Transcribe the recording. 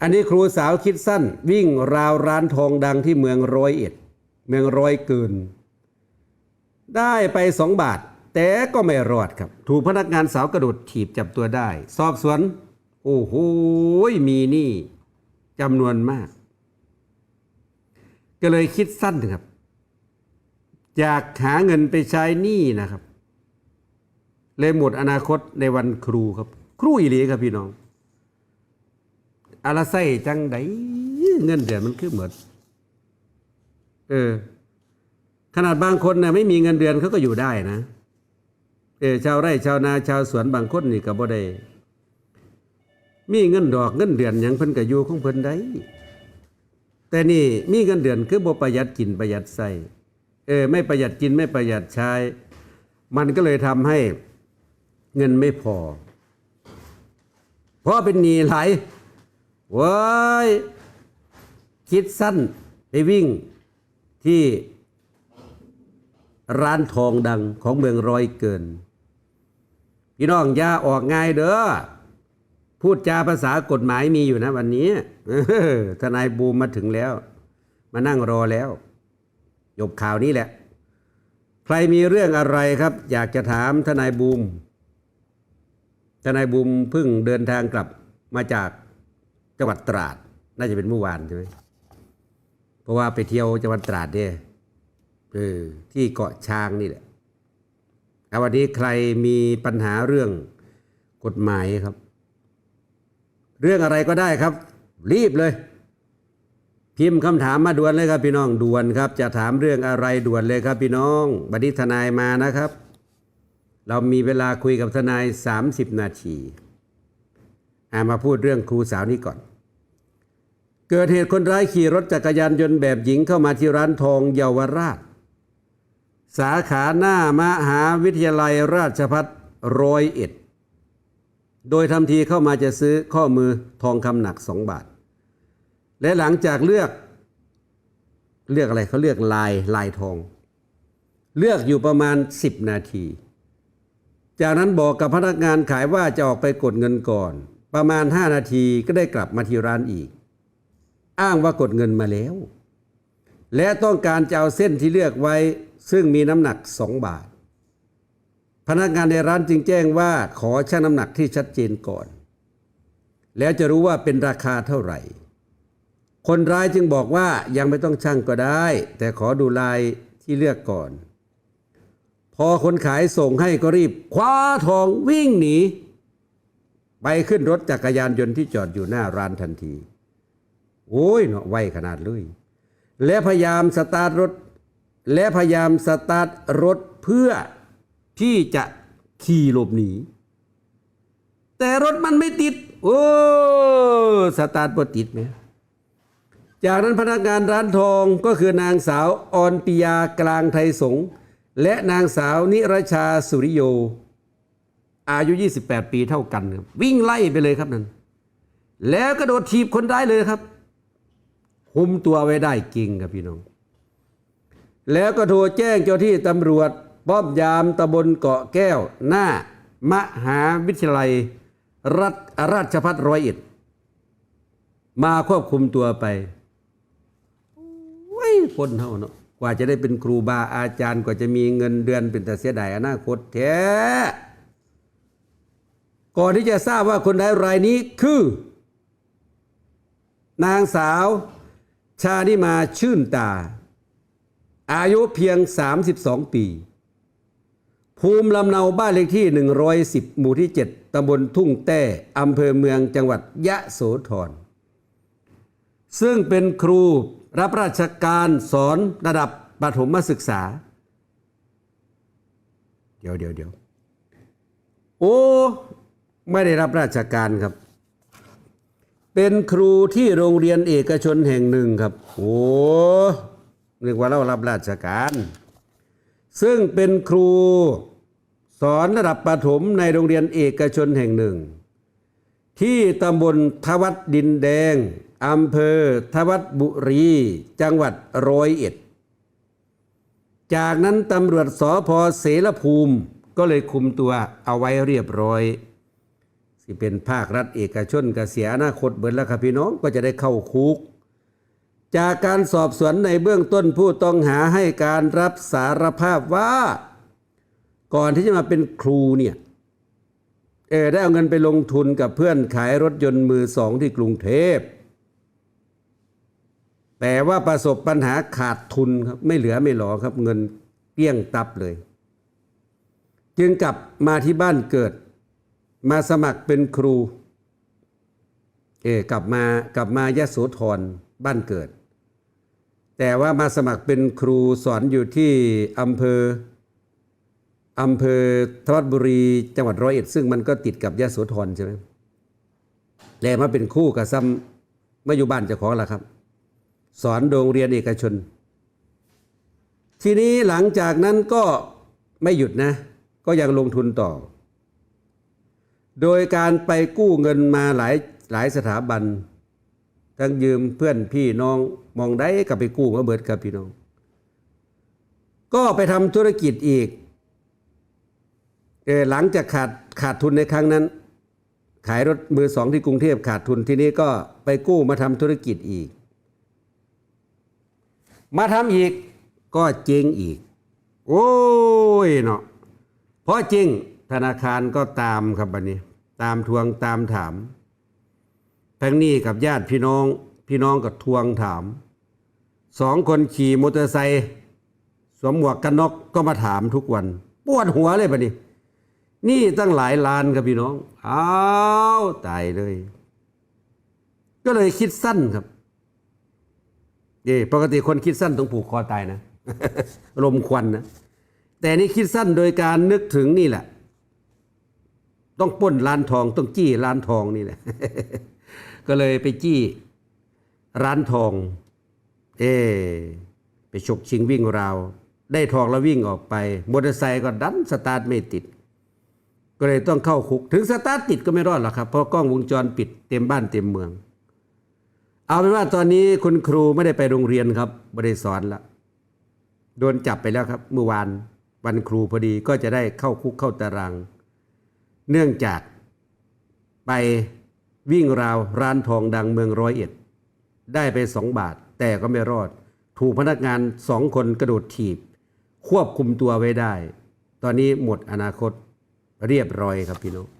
อันนี้ครูสาวคิดสั้น วิ่งราวร้านทองดังที่เมืองร้อยเอ็ด เมืองร้อยเกิน ได้ไปสองบาท แต่ก็ไม่รอดครับ ถูกพนักงานสาวกระโดดถีบจับตัวได้ สอบสวน โอ้โหมีหนี้จำนวนมาก ก็เลยคิดสั้นครับ อยากหาเงินไปใช้หนี้นะครับ เลยหมดอนาคตในวันครูครับ ครูอีหลีครับพี่น้อง อาละไส้จังไดเงินเดือนมันคือเหมือนเออ ขนาดบางคนนะไม่มีเงินเดือนเขาก็อยู่ได้นะเออชาวไร่ชาวนาชาวสวนบางคนนี่ก็บ่ได้มีเงินดอกเงินเดือนหยังเพิ่นก็อยู่ของเพิ่นได้แต่นี่มีเงินเดือนคือบ่ประหยัดกินประหยัดใช้เออไม่ประหยัดกินไม่ประหยัดใช้ มันก็เลยทำให้เงินไม่พอ เพราะเป็นหนี้ไหลาย ว้ยคิดสั้นไปวิ่งที่ร้านทองดังของเมืองร้อยเกิน พี่น้องอย่าออกง่ายเด้อพูดจาภาษากฎหมายมีอยู่นะวันนี้ทนายบูมมาถึงแล้ว มานั่งรอแล้วจบข่าวนี้แหละ ใครมีเรื่องอะไรครับ อยากจะถามทนายบูม ทนายบูมเพิ่งเดินทางกลับมาจาก จังหวัดตราด น่าจะเป็นเมื่อวานใช่ไหมเพราะว่าไปเที่ยวจังหวัดตราดเนี่ยเออที่เกาะช้างนี่แหละเอาวันนี้ใครมีปัญหาเรื่องกฎหมายครับ เรื่องอะไรก็ได้ครับ รีบเลย พิมพ์คำถามมาด่วนเลยครับ พี่น้องด่วนครับ จะถามเรื่องอะไรด่วนเลยครับ พี่น้องบัดนี้ทนายมานะครับ เรามีเวลาคุยกับทนาย 30 นาที มาพูดเรื่องครูสาวนี้ก่อน เกิดเหตุคนร้ายขี่รถจักรยานยนต์แบบหญิงเข้ามาที่ร้านทองเยาวราช สาขาหน้ามหาวิทยาลัยราชพัฒร้อยเอ็ด โดยทำทีเข้ามาจะซื้อข้อมือทองคำหนักสองบาท และหลังจากเลือกเลือกอะไรเขาเลือกลายลายทอง เลือกอยู่ประมาณ 10 นาที จากนั้นบอกกับพนักงานขายว่าจะออกไปกดเงินก่อน ประมาณ 5 นาทีก็ได้กลับมาที่ร้านอีก อ้างว่ากดเงินมาแล้ว และต้องการจะเอาเส้นที่เลือกไว้ ซึ่งมีน้ำหนัก 2 บาท พนักงานในร้านจึงแจ้งว่าขอชั่งน้ำหนักที่ชัดเจนก่อน แล้วจะรู้ว่าเป็นราคาเท่าไหร่ คนร้ายจึงบอกว่ายังไม่ต้องชั่งก็ได้ แต่ขอดูลายที่เลือกก่อน พอคนขายส่งให้ก็รีบคว้าทองวิ่งหนี ไปขึ้นรถจักรยานยนต์ที่จอดอยู่หน้าร้านทันที โอ้ยเนาะไวขนาดเลย และพยายามสตาร์ทรถ และพยายามสตาร์ทรถเพื่อที่จะขี่หลบหนี แต่รถมันไม่ติด โอ้สตาร์ทบ่ติดไหมจากนั้นพนักงานร้านทองก็คือนางสาวออนปิยากลางไทยสงและนางสาวนิรชาสุริโย อายุ 28 ปีเท่ากันครับวิ่งไล่ไปเลยครับนั่นแล้วกระโดดถีบคนร้ายเลยครับคุมตัวไว้ได้จริงครับพี่น้อง แล้วก็โทรแจ้งเจ้าที่ตำรวจป้อมยามตำบลเกาะแก้ว หน้ามหาวิทยาลัย รัฐราชพัฒร้อยเอ็ดมาควบคุมตัวไปว้ยคนเฮาเนาะกว่าจะได้เป็นครูบาอาจารย์กว่าจะมีเงินเดือนเป็นแต่เสียดายอนาคตแท้ ก่อนที่จะทราบว่าคนร้ายรายนี้คือ นางสาว ชานิมาชื่นตา อายุเพียง 32 ปี ภูมิลำเนาบ้านเลขที่ 110 หมู่ที่ 7ตำบลทุ่งแต้อำเภอเมืองจังหวัดยะโสธรซึ่งเป็นครูรับราชการสอนระดับประถมศึกษา เดี๋ยวเดี๋ยวเดี๋ยวโอ้ ไม่ได้รับราชการครับ เป็นครูที่โรงเรียนเอกชนแห่งหนึ่งครับ โอ้เรียกว่าเรารับราชการ ซึ่งเป็นครูสอนระดับประถมในโรงเรียนเอกชนแห่งหนึ่ง ที่ตำบลทวัดดินแดงอำเภอทวัดบุรี จังหวัดร้อยเอ็ด จากนั้นตำรวจสพเสรภูมิก็เลยคุมตัวเอาไว้เรียบร้อย สิเป็นภาครัฐเอกชนกเสียอนาคตเบิดแล้วครับพี่น้องก็จะได้เข้าคุก จากการสอบสวนในเบื้องต้นผู้ต้องหาให้การรับสารภาพว่า ก่อนที่จะมาเป็นครูเนี่ยเออได้เอาเงินไปลงทุนกับเพื่อนขายรถยนต์มือสองที่กรุงเทพ แต่ว่าประสบปัญหาขาดทุนครับไม่เหลือไม่หลอครับเงินเกลี้ยงตับเลย จึงกลับมาที่บ้านเกิด มาสมัครเป็นครูเออกลับมากลับมายะโสธรบ้านเกิด แต่ว่ามาสมัครเป็นครูสอนอยู่ที่อำเภออำเภอทวัดบุรีจังหวัดร้อยเอ็ดซึ่งมันก็ติดกับยะโสธรใช่ไหมแล้วมาเป็นคู่กับซ้ำมาอยู่บ้านเจ้าของล่ะครับ สอนโรงเรียนเอกชน ทีนี้หลังจากนั้นก็ไม่หยุดนะ ก็ยังลงทุนต่อ โดยการไปกู้เงินมาหลายหลายสถาบัน ทั้งยืมเพื่อนพี่น้องมองได้กับไปกู้มาเบิดครับพี่น้อง ก็ไปทำธุรกิจอีกเออหลังจากขาดขาดทุนในครั้งนั้น ขายรถมือสองที่กรุงเทพขาดทุนทีนี้ก็ไปกู้มาทำธุรกิจอีก มาทำอีกก็เจ๊งอีก โอ้ยเนาะเพราะจริงธนาคารก็ตามครับบัดนี้ ตามทวงตามถามทั้งนี้กับญาติพี่น้องพี่น้องก็ทวงถามสองคนขี่มอเตอร์ไซค์สวมหมวกกันน็อกก็มาถามทุกวัน ปวดหัวเลยบัดนี้นี่ตั้งหลายล้านครับพี่น้องอ้าวตายเลย ก็เลยคิดสั้นครับเย่ปกติคนคิดสั้นต้องผูกคอตายนะลมควันนะแต่นี่คิดสั้นโดยการนึกถึงนี่แหละ ต้องป้นร้านทองต้องจี้ร้านทองนี่แหละก็เลยไปจี้ร้านทอง เอ ไปฉกชิงวิ่งราว ได้ทองแล้ววิ่งออกไปมอเตอร์ไซค์ก็ดันสตาร์ทไม่ติด ก็เลยต้องเข้าคุก ถึงสตาร์ทติดก็ไม่รอดหรอกครับเพราะกล้องวงจรปิดเต็มบ้านเต็มเมือง เอาเป็นว่าตอนนี้คุณครูไม่ได้ไปโรงเรียนครับไม่ได้สอนละโดนจับไปแล้วครับ เมื่อวานวันครูพอดีก็จะได้เข้าคุกเข้าตาราง เนื่องจากไปวิ่งราวร้านทองดังเมืองร้อยเอ็ด ได้ไปสองบาท แต่ก็ไม่รอด ถูกพนักงานสองคนกระโดดถีบ ควบคุมตัวไว้ได้ ตอนนี้หมดอนาคตเรียบร้อยครับพี่น้อง